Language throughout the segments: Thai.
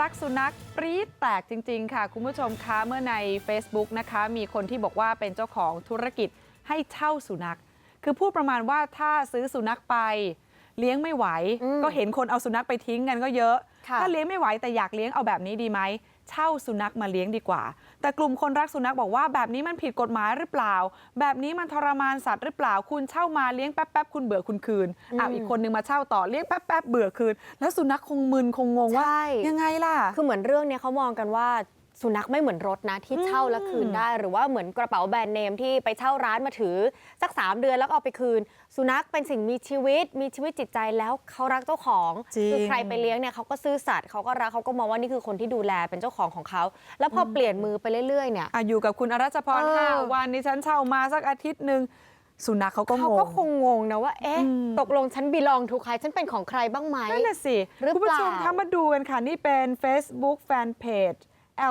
รักสุนัขปรี๊ดแตกจริง ๆ ค่ะ คุณผู้ชมคะเมื่อใน Facebook นะคะ มีคนที่บอกว่าเป็นเจ้าของธุรกิจให้เช่าสุนัข คือพูดประมาณว่าถ้าซื้อสุนัขไป เลี้ยงไม่ไหวอืมก็เห็นคนเอาสุนัขไปทิ้งกันก็เยอะค่ะถ้าเลี้ยงไม่ไหวแต่อยากเลี้ยงเอาแบบนี้ดีไหม เช่าสุนัขมาเลี้ยงดีกว่า แต่กลุ่มคนรักสุนัขบอกว่าแบบนี้มันผิดกฎหมายหรือเปล่า แบบนี้มันทรมานสัตว์หรือเปล่า คุณเช่ามาเลี้ยงแป๊บๆคุณเบื่อคุณคืนอ้าวอีกคนนึงมาเช่าต่อเลี้ยงแป๊บๆเบื่อคืน แล้วสุนัขคงมึนคงงงว่าใช่ยังไงล่ะ คือเหมือนเรื่องเนี้ยเขามองกันว่า สุนัขไม่เหมือนรถนะที่เช่าแล้วคืนได้ หรือว่าเหมือนกระเป๋าแบรนด์เนมที่ไปเช่าร้านมาถือสัก 3 เดือนแล้วก็เอาไปคืน สุนัขเป็นสิ่งมีชีวิต มีชีวิตจิตใจแล้วเขารักเจ้าของจริงคืใครไปเลี้ยงเนี่ยเขาก็ซื่อสัตย์เขาก็รักเขาก็มองว่านี่คือคนที่ดูแลเป็นเจ้าของของเขา แล้วพอเปลี่ยนมือไปเรื่อยๆเนี่ยอะอยู่กับคุณอรัชพรเออห้าวันนี้ฉันเช่ามาสักอาทิตย์หนึ่งสุนัขเขาก็งเขางก็คงงงนะว่า เอ๊ะอืมตกลงฉันบีลองถูกใคร ฉันเป็นของใครบ้างไหมนั่นน่ะสิหรือคุณผู้ชมเปล่าคะมาดูกันค่ะ นี่เป็น Facebook Fanpage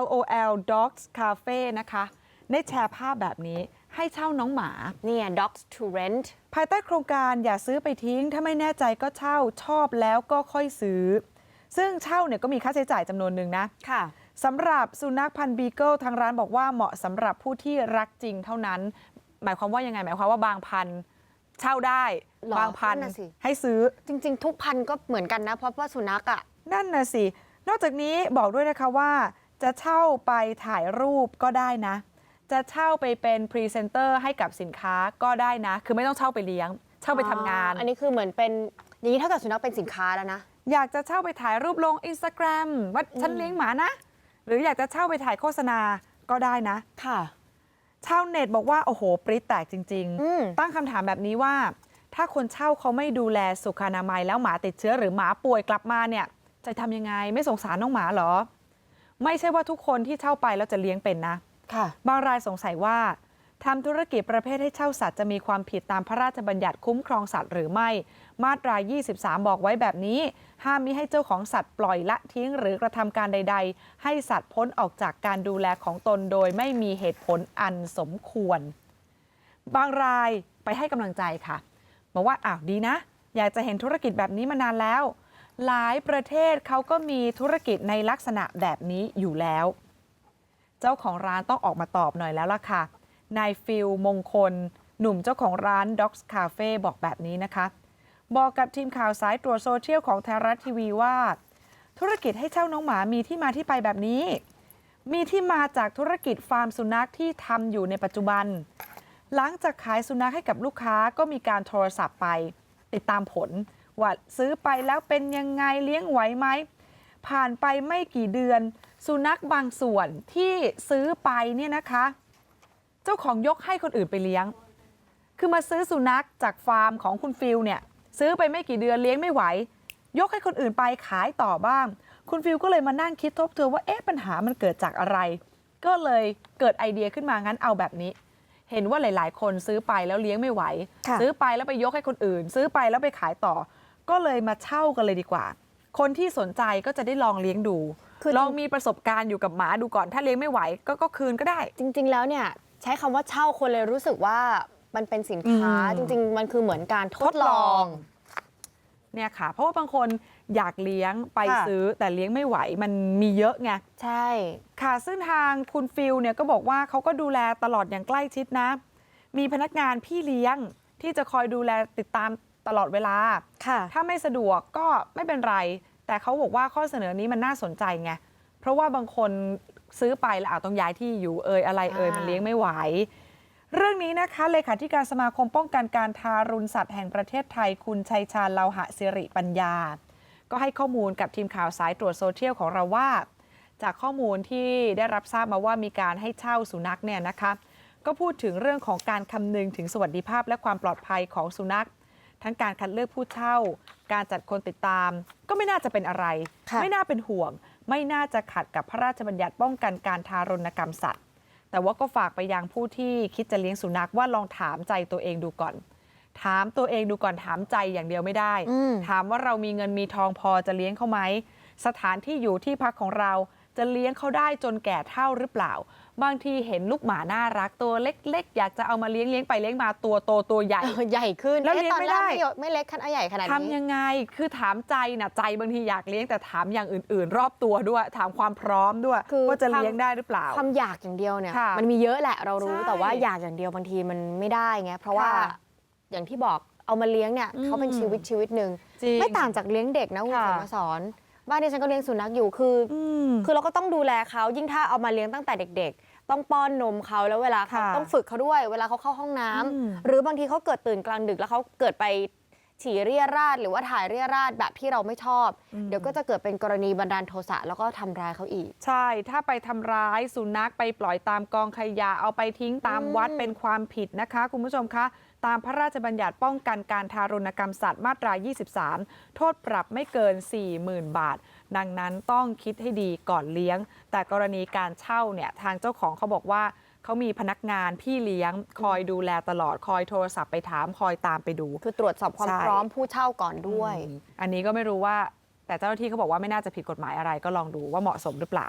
LOL Dogs Cafe นะคะได้แชร์ภาพแบบนี้ให้เช่าน้องหมาเนี่ย dogs to rent ภายใต้โครงการอย่าซื้อไปทิ้ง ถ้าไม่แน่ใจก็เช่าชอบแล้วก็ค่อยซื้อ ซึ่งเช่าเนี่ยก็มีค่าใช้จ่ายจำนวนหนึ่งนะค่ะสำหรับสุนัขพันธุ์บีเกิลทางร้านบอกว่าเหมาะสำหรับผู้ที่รักจริงเท่านั้น หมายความว่ายังไงหมายความว่าบางพันธุ์เช่าได้ หรอบางพันธุ์นั่นน่ะสิ ให้ซื้อ จริง ๆ ทุกพันธุ์ก็เหมือนกันนะ เพราะว่าสุนัขอะ นั่นน่ะสิ นอกจากนี้บอกด้วยนะคะว่า จะเช่าไปถ่ายรูปก็ได้นะ จะเช่าไปเป็นพรีเซนเตอร์ให้กับสินค้าก็ได้นะ คือไม่ต้องเช่าไปเลี้ยง เช่าไปทำงาน อันนี้คือเหมือนเป็นอย่างนี้เท่ากับสุนัขเป็นสินค้าแล้วนะ อยากจะเช่าไปถ่ายรูปลงอินสตาแกรมว่าฉันเลี้ยงหมานะ หรืออยากจะเช่าไปถ่ายโฆษณาก็ได้นะ ค่ะ ชาวเน็ตบอกว่าโอ้โหปริ๊ดแตกจริง อืม ๆ ตั้งคำถามแบบนี้ว่า ถ้าคนเช่าเขาไม่ดูแลสุขอนามัยแล้วหมาติดเชื้อหรือหมาป่วยกลับมาเนี่ย จะทำยังไงไม่สงสารน้องหมาเหรอ ไม่ใช่ว่าทุกคนที่เช่าไปแล้วจะเลี้ยงเป็นนะค่ะบางรายสงสัยว่าทำธุรกิจประเภทให้เช่าสัตว์จะมีความผิดตามพระราชบัญญัติคุ้มครองสัตว์หรือไม่ มาตรา 23 บอกไว้แบบนี้ ห้ามมิให้เจ้าของสัตว์ปล่อยละทิ้งหรือกระทำการใด ๆ ให้สัตว์พ้นออกจากการดูแลของตนโดยไม่มีเหตุผลอันสมควร บางรายไปให้กำลังใจค่ะบอกว่าอ้าวดีนะ อยากจะเห็นธุรกิจแบบนี้มานานแล้ว หลายประเทศเขาก็มีธุรกิจในลักษณะแบบนี้อยู่แล้ว เจ้าของร้านต้องออกมาตอบหน่อยแล้วล่ะค่ะนายฟิลมงคล หนุ่มเจ้าของร้าน Dogs Cafe บอกแบบนี้นะคะ บอกกับทีมข่าวสายตรวจโซเชียลของไทยรัฐทีวีว่า ธุรกิจให้เช่าน้องหมามีที่มาที่ไปแบบนี้ มีที่มาจากธุรกิจฟาร์มสุนัขที่ทำอยู่ในปัจจุบัน หลังจากขายสุนัขให้กับลูกค้าก็มีการโทรศัพท์ไป ติดตามผล ว่าซื้อไปแล้วเป็นยังไงเลี้ยงไหวไหม ผ่านไปไม่กี่เดือน สุนัขบางส่วนที่ซื้อไปเนี่ยนะคะ เจ้าของยกให้คนอื่นไปเลี้ยง คือมาซื้อสุนัขจากฟาร์มของคุณฟิลเนี่ยซื้อไปไม่กี่เดือนเลี้ยงไม่ไหว ยกให้คนอื่นไปขายต่อบ้าง คุณฟิลก็เลยมานั่งคิดทบทวนว่าเอ๊ะปัญหามันเกิดจากอะไร ก็เลยเกิดไอเดียขึ้นมางั้นเอาแบบนี้เห็นว่าหลาย ๆ คนซื้อไปแล้วเลี้ยงไม่ไหวค่ะซื้อไปแล้วไปยกให้คนอื่น ซื้อไปแล้วไปขายต่อ ก็เลยมาเช่ากันเลยดีกว่า คนที่สนใจก็จะได้ลองเลี้ยงดูคือลองมีประสบการณ์อยู่กับหมาดูก่อนถ้าเลี้ยงไม่ไหวก็ก็คืนก็ได้ จริง ๆ แล้วเนี่ยใช้คำว่าเช่าคนเลยรู้สึกว่ามันเป็นสินค้าอืมจริง ๆ มันคือเหมือนการทดลองเนี่ยค่ะ เพราะว่าบางคนอยากเลี้ยงไปค่ะซื้อแต่เลี้ยงไม่ไหวมันมีเยอะไงใช่ ค่ะซึ่งทางคุณฟิลเนี่ยก็บอกว่าเขาก็ดูแลตลอดอย่างใกล้ชิดนะ มีพนักงานพี่เลี้ยงที่จะคอยดูแลติดตาม ตลอดเวลาค่ะถ้าไม่สะดวกก็ไม่เป็นไร แต่เขาบอกว่าข้อเสนอนี้มันน่าสนใจไง เพราะว่าบางคนซื้อไปแล้วอาจต้องย้ายที่อยู่เอ่ยอะไรเอ่ยอ่ามัมันเลี้ยงไม่ไหว เรื่องนี้นะคะเลขาธิการสมาคมป้องกันการทารุณสัตว์แห่งประเทศไทย คุณชัยชาญเลาหะสิริปัญญา ก็ให้ข้อมูลกับทีมข่าวสายตรวจโซเชียลของเราว่า จากข้อมูลที่ได้รับทราบมาว่ามีการให้เช่าสุนัขเนี่ยนะคะก็พูดถึงเรื่องของการคำนึงถึงสวัสดิภาพและความปลอดภัยของสุนัข ทั้งการคัดเลือกผู้เช่า การจัดคนติดตาม ก็ไม่น่าจะเป็นอะไรค่ะไม่น่าเป็นห่วง ไม่น่าจะขัดกับพระราชบัญญัติป้องกันการทารุณกรรมสัตว์ แต่ว่าก็ฝากไปยังผู้ที่คิดจะเลี้ยงสุนัขว่าลองถามใจตัวเองดูก่อน ถามตัวเองดูก่อนถามใจอย่างเดียวไม่ได้อืมถามว่าเรามีเงินมีทองพอจะเลี้ยงเขาไหมสถานที่อยู่ที่พักของเรา จะเลี้ยงเขาได้จนแก่เท่าหรือเปล่า บางทีเห็นลูกหมาน่ารักตัวเล็กๆ อยากจะเอามาเลี้ยงเลี้ยงไปเลี้ยงมาตัวโตตัวใหญ่เออใหญ่ขึ้นแล้วอ๊ะเลี้ยงตอนไม่แรกได้ไม่ไม่เล็กขนาดใหญ่ขนาดทำนี้ยังไงคือถามใจนะใจบางทีอยากเลี้ยงแต่ถามอย่างอื่น ๆ รอบตัวด้วย ถามความพร้อมด้วยคือว่าจะความเลี้ยงได้หรือเปล่าความอยากอย่างเดียวเนี่ยค่ะมันมีเยอะแหละเรารู้ใช่แต่ว่าอยากอย่างเดียวบางทีมันไม่ได้ไงเพราะว่าค่ะอย่างที่บอกเอามาเลี้ยงเนี่ยอืมเขาเป็นชีวิตชีวิตหนึ่งจริงไม่ต่างจากเลี้ยงเด็กนะคุณค่ะเขมมาสอน บ้านที่ฉันก็เลี้ยงสุนัขอยู่คือออืมคือเราก็ต้องดูแลเขายิ่งถ้าเอามาเลี้ยงตั้งแต่เด็ก ๆ ต้องป้อนนมเขาแล้วเวลาเขาค่ะต้องฝึกเขาด้วย เวลาเขาเข้าห้องน้ำอืมหรือบางทีเขาเกิดตื่นกลางดึกแล้วเขาเกิดไปฉี่เรียราดหรือว่าถ่ายเรียราดแบบที่เราไม่ชอบ เดี๋ยวก็จะเกิดเป็นกรณีบันดาลโทสะแล้วก็ทำร้ายเขาอีก ใช่ ถ้าไปทำร้ายสุนัขไปปล่อยตามกองขยะเอาไปทิ้งตามวัดอืมเป็นความผิดนะคะ คุณผู้ชมคะ ตามพระราชบัญญัติป้องกันการทารุณกรรมสัตว์มาตรา 23 โทษปรับไม่เกิน 40,000 บาท ดังนั้นต้องคิดให้ดีก่อนเลี้ยง แต่กรณีการเช่าเนี่ยทางเจ้าของเขาบอกว่าเขามีพนักงานพี่เลี้ยงคอยดูแลตลอดคอยโทรศัพท์ไปถามคอยตามไปดู คือตรวจสอบความใช่ พร้อมผู้เช่าก่อนด้วยอืมอันนี้ก็ไม่รู้ว่าแต่เจ้าหน้าที่เขาบอกว่าไม่น่าจะผิดกฎหมายอะไรก็ลองดูว่าเหมาะสมหรือเปล่า